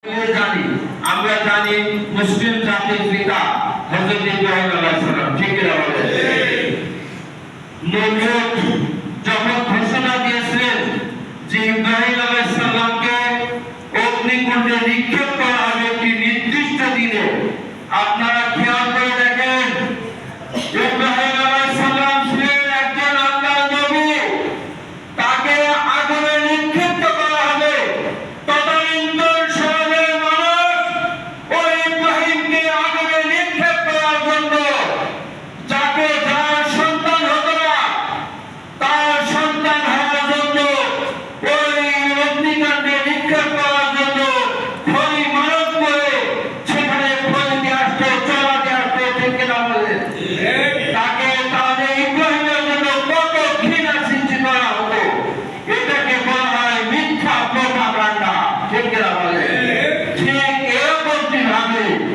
আমরা জানি আমরা জানি মুসলিম জাতির পিতা হযরত ইব্রাহিম আলাইহিস সালাম ঠিক কি না বলেন নমরুদ যখন ঘোষণা দিয়েছিলেন যে ইব্রাহিম আলাইহিস সালামকে অগ্নিকুণ্ডে নিক্ষেপ করা হবে একটি নির্দিষ্ট দিনে আপনারা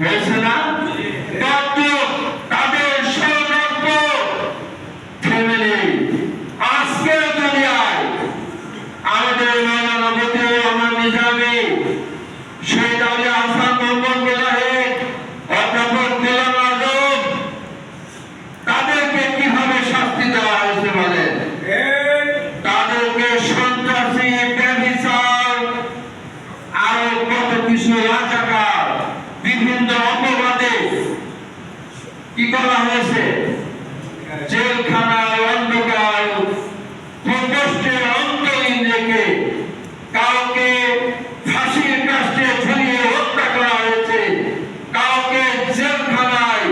হয়েছে তাদেরকে কীভাবে শাস্তি দেওয়া হয়েছে বলেন তাদেরকে সন্ত্রাসী ব্যভিচার আরও কত কিছু রাজাকার বিভিন্ন অপবাদে কি করা হয়েছে? জেলখানায় অন্ধকার প্রকোষ্ঠের অন্তরীণ রেখে কাউকে ফাঁসির কাষ্টে ঝুলিয়ে হত্যা করা হয়েছে। কাউকে জেলখানায়,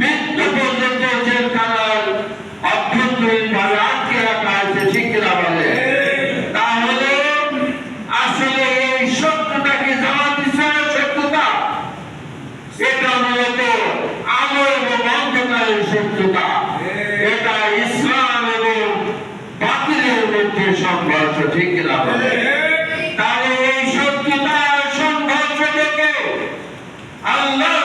মৃত্যু পর্যন্ত জেলখানায় অভ্যন্তরীণ ভাবে আটকে রাখা হয়েছে, ঠিক বলে? তাহলে আসলে এই মধ্যে সংঘর্ষ ঠিক কিনা বলে তাহলে এই শত্রুতা সংঘর্ষ থেকে আল্লাহ